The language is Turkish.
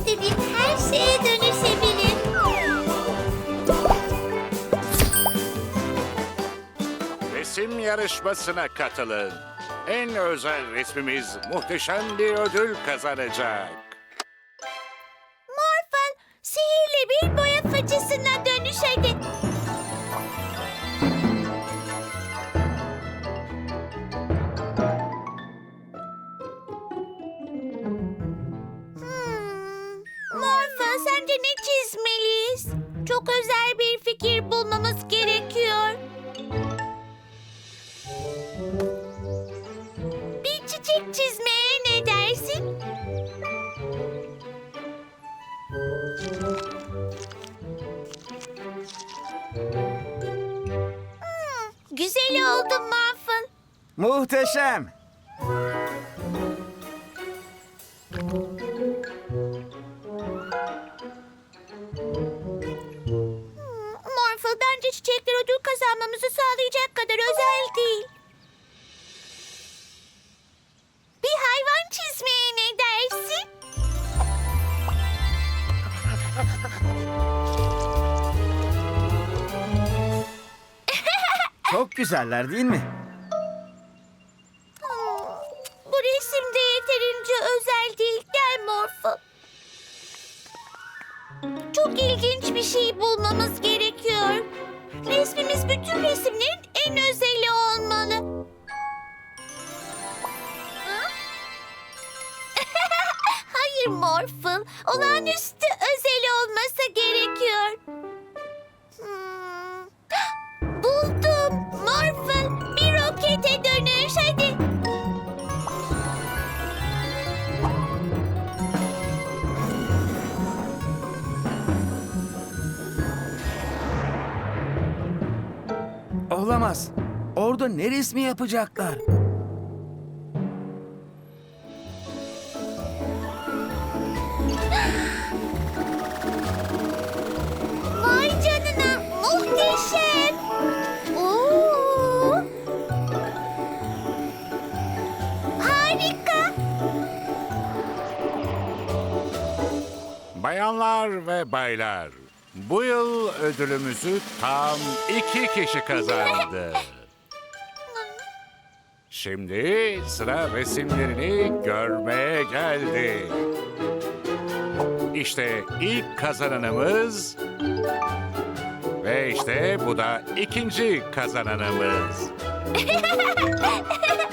istediğim her şeye dönüşebilir. Resim yarışmasına katılın. En özel resmimiz muhteşem bir ödül kazanacak. Morphle, sihirli bir boya sence ne çizmeliyiz? Çok özel bir fikir bulmamız gerekiyor. Bir çiçek çizmeye ne dersin? Güzel oldu Muffin. Muhteşem. Bence çiçekler ödül kazanmamızı sağlayacak kadar özel değil. Bir hayvan çizmeye ne dersin? Çok güzeller değil mi? Bu resim de yeterince özel değil. Gel Morphle. Çok ilginç bir şey bulmamız gerekiyor. Morphle. Olağanüstü özel olması gerekiyor. Hmm. Buldum. Morphle bir rokete dönüş hadi. Olamaz. Orada ne resmi yapacaklar? Bayanlar ve baylar, bu yıl ödülümüzü tam iki kişi kazandı. Şimdi sıra resimlerini görmeye geldi. İşte ilk kazananımız ve işte bu da ikinci kazananımız.